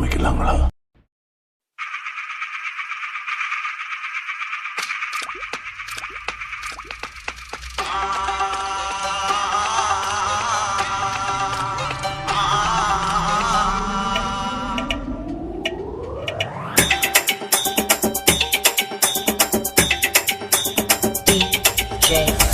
ஆரம்பிக்கலாங்களா DJ.